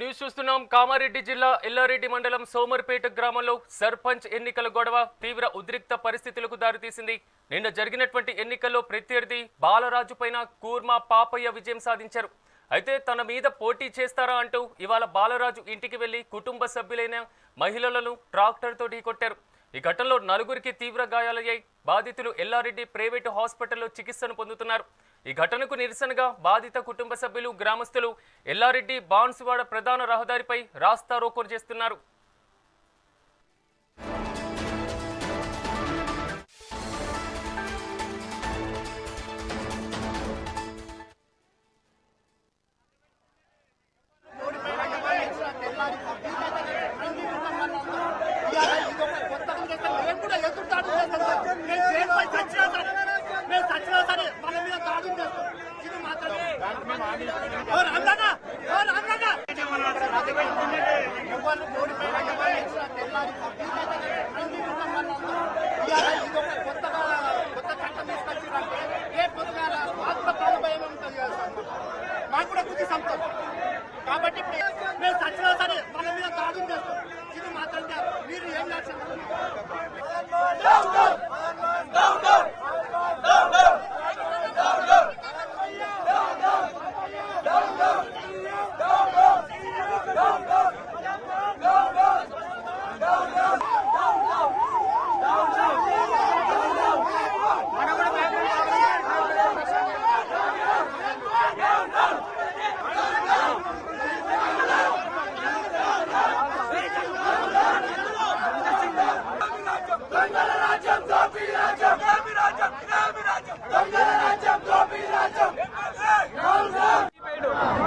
News చూస్తున్నాం. కామారెడ్డి జిల్లా ఎల్లారెడ్డి మండలం సోమర్పేట గ్రామంలో సర్పంచ్ ఎన్నికల గొడవ తీవ్ర ఉద్రిక్త పరిస్థితులకు దారితీసింది. నిన్న జరిగినటువంటి ఎన్నికల్లో ప్రత్యర్థి బాలరాజు పైన కూర్మా పాపయ్య విజయం సాధించారు. అయితే తన మీద పోటీ చేస్తారా అంటూ ఇవాళ బాలరాజు ఇంటికి వెళ్ళి కుటుంబ సభ్యులైన మహిళలను ట్రాక్టర్తో ఢీకొట్టారు ఈ ఘటనలో నలుగురికి తీవ్ర గాయాలయ్యాయి. బాధితులు ఎల్లారెడ్డి ప్రైవేటు హాస్పిటల్లో చికిత్సను పొందుతున్నారు. ఈ ఘటనకు నిరసనగా బాధిత కుటుంబ సభ్యులు గ్రామస్తులు ఎల్లారెడ్డి బాన్సువాడ ప్రధాన రహదారిపై రాస్తా రోకోలు చేస్తున్నారు మాకు కూడా కొద్ది సంతోషం కాబట్టి ఇప్పుడు మేము సచ్చినా సరే మన మీద దాడులు చేస్తాం ఇది మాత్రం మీరు ఏం చేస్తారు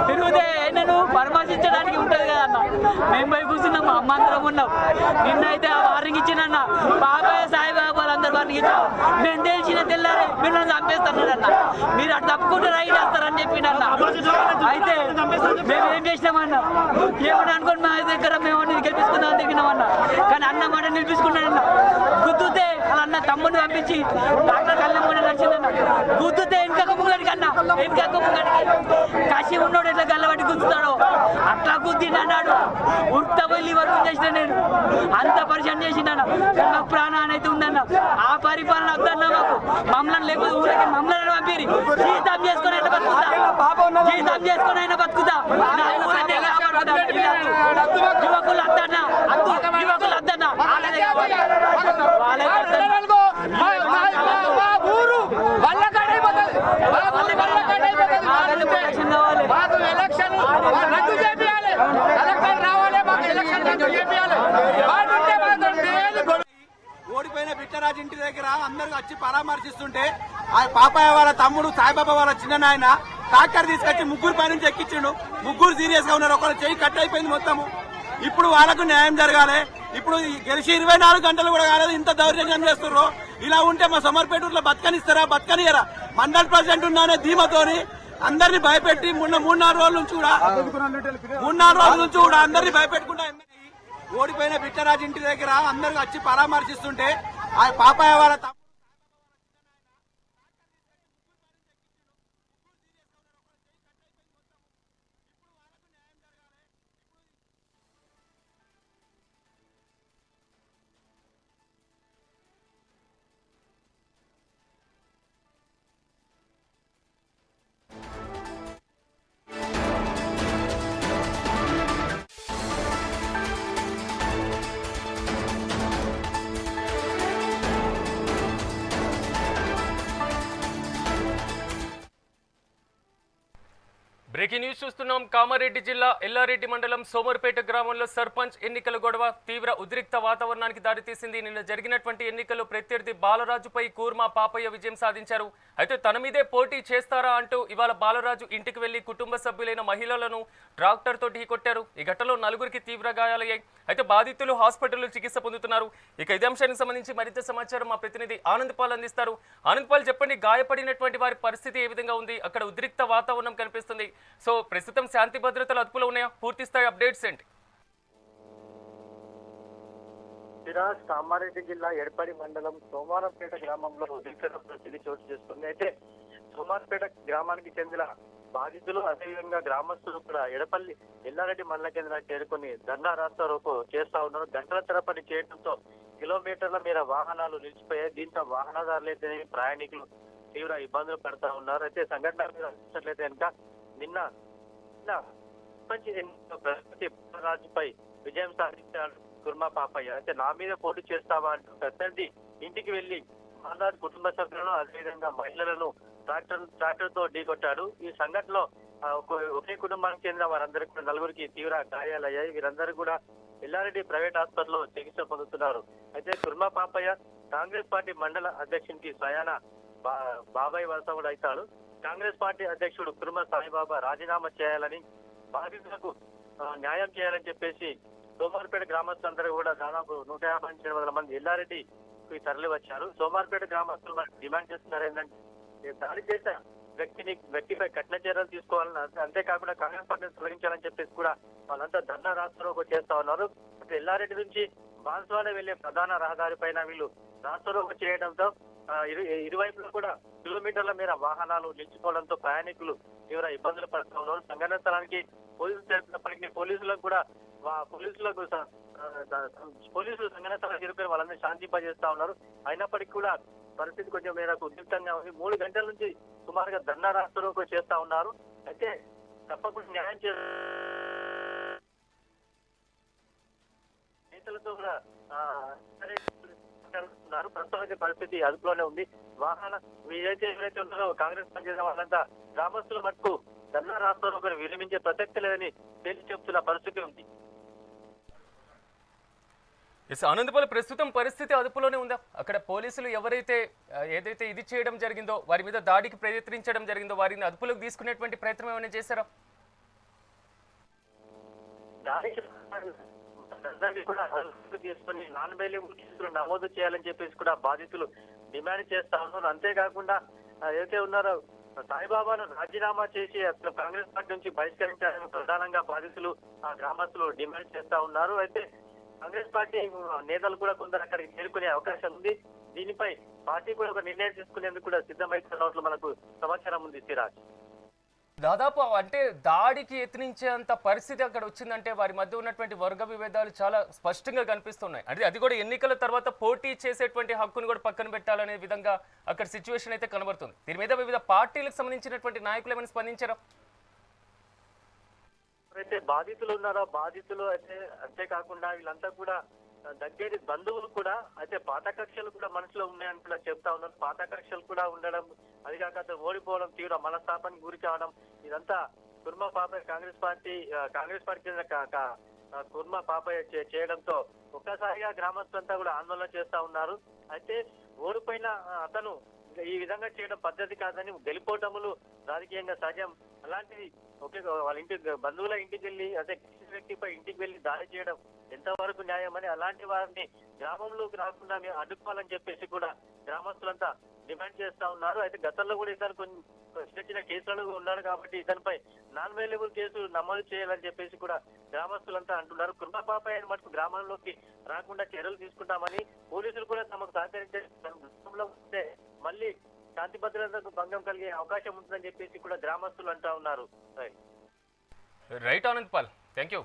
తిరిగితే నేను పరామర్శించడానికి ఉంటది కదా అన్న మేము పోయి కూర్చున్నాం మా నిన్నైతే ఆ వార్నింగ్ ఇచ్చినన్న బాబాయ్ సాయిబాబా మేము తెలిసిన తెల్లారే మిమ్మల్ని నన్ను చంపేస్తున్నారు అన్న. మీరు అటు తప్పుకుంటే రైట్ వేస్తారని చెప్పినన్న అయితే మేము ఏం చేసినామన్న ఏమని అనుకోండి మా దగ్గర మేము అన్ని గెలిపించుకుందాం తిరిగినామన్న కానీ అన్న మాట నిలిపించుకున్నాడన్న గుద్దుతే అలా అన్న తమ్ముడిని పంపించి డాక్టర్ కళ్ళ కూడా నడిచిందన్న గుద్దుతే ఇంకా ముంగడికి అన్న. ఇంకా ముంగడికి కాశీ ఉన్నోడు ఎట్లా గల్లబడి గుద్దుతాడో? అట్లా గుద్దిండు అన్నాడు. ఉత్త వెళ్ళి వరకు చేసిన నేను. అంత పరిచయం చేసిండన్న ప్రాణాన్ని అయితే ఉందన్న. ఆ పరిపాలన వద్దన్న మాకు. మమ్మల్ని లేకపోతే ఊరికి మమ్మల్ని పంపిరి జీతం చేసుకొని అయినా బతుకుతా. జీతం చేసుకొని అయినా బతుకుతా. యువకులు దగ్గర అందరూ వచ్చి పరామర్శిస్తుంటే ఆ పాపాయ వాళ్ళ తమ్ముడు సాయిబాబా వాళ్ళ చిన్న నాయన ట్రాక్టర్ తీసుకొచ్చి ముగ్గురు పై నుంచి ఎక్కించిండు. ముగ్గురు సీరియస్గా ఉన్నారు ఒకరు చెయ్యి కట్ అయిపోయింది మొత్తము. ఇప్పుడు వాళ్ళకు న్యాయం జరగాలి. ఇప్పుడు గెలిచి ఇరవై నాలుగు గంటలు కూడా కాలేదు ఇంత దౌర్జన్యం చేస్తున్నారు ఇలా ఉంటే మా సమర్పేటూరులో బతకనిస్తారా బతకనియరా? మండల్ ప్రెసిడెంట్ ఉన్నానే ధీమతోని అందరిని భయపెట్టి మొన్న మూడు నాలుగు రోజుల నుంచి కూడా మూడు నాలుగు రోజుల నుంచి కూడా అందరిని భయపెట్టుకుంటా ఓడిపోయిన బిట్టరాజు ఇంటి దగ్గర అందరు వచ్చి పరామర్శిస్తుంటే ఆ పాపాయ వాళ్ళ బ్రేకింగ్ న్యూస్ చూస్తున్నాం. కామారెడ్డి జిల్లా ఎల్లారెడ్డి మండలం సోమర్పేట గ్రామంలో సర్పంచ్ ఎన్నికల గొడవ తీవ్ర ఉద్రిక్త వాతావరణానికి దారితీసింది. నిన్న జరిగినటువంటి ఎన్నికల్లో ప్రత్యర్థి బాలరాజుపై కూర్మా పాపయ్య విజయం సాధించారు. అయితే తన మీదే పోటీ చేస్తారా అంటూ ఇవాళ బాలరాజు ఇంటికి వెళ్ళి కుటుంబ సభ్యులైన మహిళలను ట్రాక్టర్తో ఢీకొట్టారు ఈ ఘటనలో నలుగురికి తీవ్ర గాయాలయ్యాయి. అయితే బాధితులు హాస్పిటల్లో చికిత్స పొందుతున్నారు. ఇక ఇదే అంశానికి సంబంధించి మరింత సమాచారం మా ప్రతినిధి ఆనంద్ పాల్ అందిస్తారు. ఆనంద్ పాల్ చెప్పండి గాయపడినటువంటి వారి పరిస్థితి ఏ విధంగా ఉంది? అక్కడ ఉద్రిక్త వాతావరణం కనిపిస్తుంది. సో ప్రస్తుతం శాంతి భద్రతలు అదుపులో ఉన్నాయా? పూర్తి స్థాయి అప్డేట్స్ ఏంటి? సిరాజ్ కామారెడ్డి జిల్లా ఎడపడి మండలం సోమారంపేట గ్రామంలో ఉద్రిక్తత చోటు చేసుకుంది. అయితే సోమారంపేట గ్రామానికి చెందిన బాధితులు అదేవిధంగా గ్రామస్తులు కూడా ఎడపల్లి ఎల్లారెడ్డి మండల కేంద్రానికి చేరుకొని ధర్నా రాస్తారోకు చేస్తా ఉన్నారు. గంటల తరపని చేయడంతో కిలోమీటర్ల మీద వాహనాలు నిలిచిపోయాయి. దీంతో వాహనదారులైతే ప్రయాణికులు తీవ్ర ఇబ్బందులు పడతా ఉన్నారు. అయితే సంఘటన మీద చూసినట్లయితే కనుక నిన్న నిన్న రాజుపై విజయం సాధించాడు కుర్మా పాపయ్య. అయితే నా మీద పోటీ చేస్తావా అంటూ ప్రత్యర్థి ఇంటికి వెళ్ళి మహారాజ్ కుటుంబ సభ్యులను అదేవిధంగా మహిళలను ట్రాక్టర్ ట్రాక్టర్తో ఢీకొట్టాడు. ఈ సంఘటనలో ఒకే కుటుంబానికి చెందిన వారందరికీ కూడా నలుగురికి తీవ్ర గాయాలయ్యాయి. వీరందరూ కూడా ఎల్లారెడ్డి ప్రైవేట్ హాస్పిటల్లో చికిత్స పొందుతున్నారు. అయితే కుర్మా పాపయ్య కాంగ్రెస్ పార్టీ మండల అధ్యక్షునికి స్వయాన బా- బాబాయ్ వలస కూడా అవుతాడు. కాంగ్రెస్ పార్టీ అధ్యక్షుడు తిరుమల సాయిబాబా రాజీనామా చేయాలని బాధితులకు న్యాయం చేయాలని చెప్పేసి సోమార్పేట గ్రామస్తులందరూ కూడా దాదాపు నూట యాభై నుంచి రెండు వందల మంది ఎల్లారెడ్డి తరలి వచ్చారు. సోమార్పేట గ్రామస్తులు డిమాండ్ చేస్తున్నారు ఏంటంటే దాడి చేసిన వ్యక్తిని వ్యక్తిపై కఠిన చర్యలు తీసుకోవాలని అంతే- అంతేకాకుండా కాంగ్రెస్ పార్టీని తొలగించాలని చెప్పేసి కూడా వాళ్ళంతా ధర్నా రాష్ట్రంలో చేస్తా ఉన్నారు. ఎల్లారెడ్డి నుంచి బాన్స్వాడ వెళ్ళే ప్రధాన రహదారి పైన వీళ్ళు రాష్ట్రంలో చేయడంతో ఇరువైపులా కూడా కిలోమీటర్ల మేర వాహనాలు నిలిచిపోవడంతో ప్రయాణికులు తీవ్ర ఇబ్బందులు పడుతూ ఉన్నారు. సంఘటన స్థలానికి పోలీసులు తెలిపినప్పటికీ పోలీసులకు కూడా పోలీసులకు పోలీసులు సంఘటన స్థలానికి చేరుకొని వాళ్ళని శాంతింపజేస్తా ఉన్నారు. అయినప్పటికీ కూడా పరిస్థితి కొంచెం మేరకు ఉద్రిక్తంగా ఉంది. మూడు గంటల నుంచి సుమారుగా ధర్నా రాష్ట్రంలో చేస్తా ఉన్నారు. అయితే తప్పకుండా న్యాయం చే నేతలతో కూడా మాట్లాడుతున్నారు. ప్రస్తుతానికి పరిస్థితి అదుపులోనే ఉంది. వాహన మీరైతే ఎవరైతే ఉన్నారో కాంగ్రెస్ పనిచేసిన వాళ్ళంతా గ్రామస్తుల మటుకు ధర్నా రాష్ట్రంలో ఒకరు విరమించే ప్రసక్తి లేదని తేల్చి చెప్తున్న పరిస్థితి ఉంది. ఎస్ అనంతపల్లి ప్రస్తుతం పరిస్థితి అదుపులోనే ఉందా? అక్కడ పోలీసులు ఎవరైతే ఏదైతే ఇది చేయడం జరిగిందో వారి మీద దాడికి ప్రయత్నించడం జరిగిందో వారిని అదుపులోకి తీసుకునేటువంటి ప్రయత్నం ఏమైనా చేశారా? అందరినీ కూడా తీసుకుని తీసుకొని నాన్ బెయిలబుల్ కేసులు నమోదు చేయాలని చెప్పేసి కూడా బాధితులు డిమాండ్ చేస్తా ఉన్నారు. అంతేకాకుండా ఏదైతే ఉన్నారో సాయిబాబాను రాజీనామా చేసి అసలు కాంగ్రెస్ పార్టీ నుంచి బహిష్కరించాలని ప్రధానంగా బాధితులు ఆ గ్రామస్తులు డిమాండ్ చేస్తా ఉన్నారు. అయితే కాంగ్రెస్ పార్టీ నేతలు కూడా కొందరు అక్కడికి చేరుకునే అవకాశం ఉంది. దీనిపై పార్టీ కూడా ఒక నిర్ణయం తీసుకునేందుకు కూడా సిద్ధమైతున్నట్లు మనకు సమాచారం ఉంది సిరాజ్. దాదాపు అంటే దాడికి యత్నించేంత పరిస్థితి అక్కడ వచ్చిందంటే వారి మధ్య ఉన్నటువంటి వర్గ విభేదాలు చాలా స్పష్టంగా కనిపిస్తున్నాయి. అంటే అది కూడా ఎన్నికల తర్వాత పోటీ చేసేటువంటి హక్కును కూడా పక్కన పెట్టాలనే విధంగా అక్కడ సిచ్యువేషన్ అయితే కనబడుతుంది. దీని మీద వివిధ పార్టీలకు సంబంధించినటువంటి నాయకులు ఏమైనా స్పందించారా? అయితే బాధితులు ఉన్నారా బాధితులు అయితే అంతేకాకుండా వీళ్ళంతా కూడా దగ్గరి బంధువులు కూడా అయితే పాత కక్షలు కూడా మనసులో ఉన్నాయని కూడా చెప్తా ఉన్నారు. పాత కక్షలు కూడా ఉండడం అది కాక ఓడిపోవడం తీవ్ర మనస్తాపానికి గురి కావడం ఇదంతా కుర్మ పాప కాంగ్రెస్ పార్టీ కాంగ్రెస్ పార్టీ చెందిన కుర్మ పాపయ్య చేయడంతో ఒక్కసారిగా గ్రామస్తులంతా కూడా ఆందోళన చేస్తా ఉన్నారు. అయితే ఓడిపోయిన అతను ఈ విధంగా చేయడం పద్ధతి కాదని గెలిపోవటములు రాజకీయంగా సహజం. అలాంటిది ఒకే వాళ్ళ ఇంటి బంధువుల ఇంటికి వెళ్ళి అదే వ్యక్తిపై ఇంటికి వెళ్ళి దాడి చేయడం ఎంతవరకు న్యాయం అని అలాంటి వారిని గ్రామంలోకి రాకుండా మేము అడ్డుకోవాలని చెప్పేసి కూడా గ్రామస్తులంతా డిమాండ్ చేస్తా ఉన్నారు. అయితే గతంలో కూడా ఇతను కొన్ని చిన్న చిన్న కేసులు ఉన్నాడు కాబట్టి ఇతనిపై నాన్ అవైలబుల్ కేసు నమోదు చేయాలని చెప్పేసి కూడా గ్రామస్తులంతా అంటున్నారు. కృపాపాప పాపాయ్ మటుకు గ్రామంలోకి రాకుండా చర్యలు తీసుకుంటామని పోలీసులు కూడా తమకు సహకరించే గ్రామంలో ఉంటే మళ్ళీ శాంతి భద్రతకు భంగం కలిగే అవకాశం ఉంటుందని చెప్పేసి కూడా గ్రామస్తులు అంటా ఉన్నారు. Right. Right Anand Paul. Thank you.